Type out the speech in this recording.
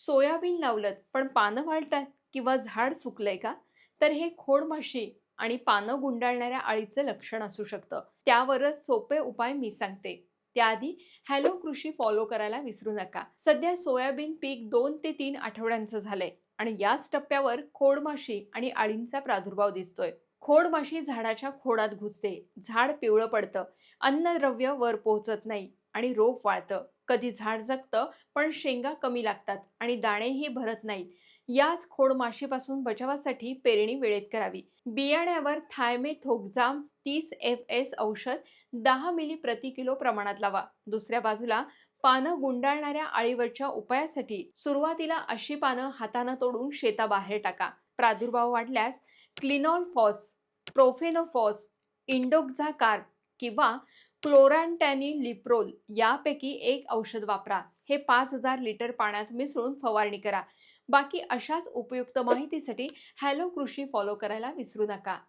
Soybean लावलं पण पानं वाळतात किंवा झाड सुकलंय का? तर हे खोडमाशी आणि पानं गुंडाळणाऱ्या अळीचं लक्षण असू शकतं. त्यावरच सोपे उपाय मी सांगते. त्याआधी हॅलो कृषी फॉलो करायला विसरू नका. सध्या सोयाबीन पीक दोन ते तीन आठवड्यांचं झालंय आणि याच टप्प्यावर खोडमाशी आणि आळींचा प्रादुर्भाव दिसतोय. खोडमाशी झाडाच्या खोडात घुसते झाड पिवळं पडतं अन्नद्रव्य वर पोहोचत नाही आणि रोप वाळतं. कधी झाड जगतं पण शेंगा कमी लागतात आणि दाणेही भरत नाहीत. याच खोडमाशीपासून बचावासाठी पेरणी वेळेत करावी. बियाण्यावर थायमेथोक्झाम तीस एफ एस औषध दहा मिली प्रति किलो प्रमाणात लावा. दुसऱ्या बाजूला पानं गुंडाळणाऱ्या आळीवरच्या उपायासाठी सुरुवातीला अशी पानं हातानं तोडून शेताबाहेर टाका. प्रादुर्भाव वाढल्यास क्लिनॉल फॉस प्रोफेनोफॉस इंडोक्झाकार किंवा क्लोरॅन्टॅनी लिप्रोल यापैकी एक औषध वापरा. हे पाच हजार लिटर पाण्यात मिसळून फवारणी करा. बाकी अशाच उपयुक्त माहितीसाठी हॅलो कृषी फॉलो करायला विसरू नका.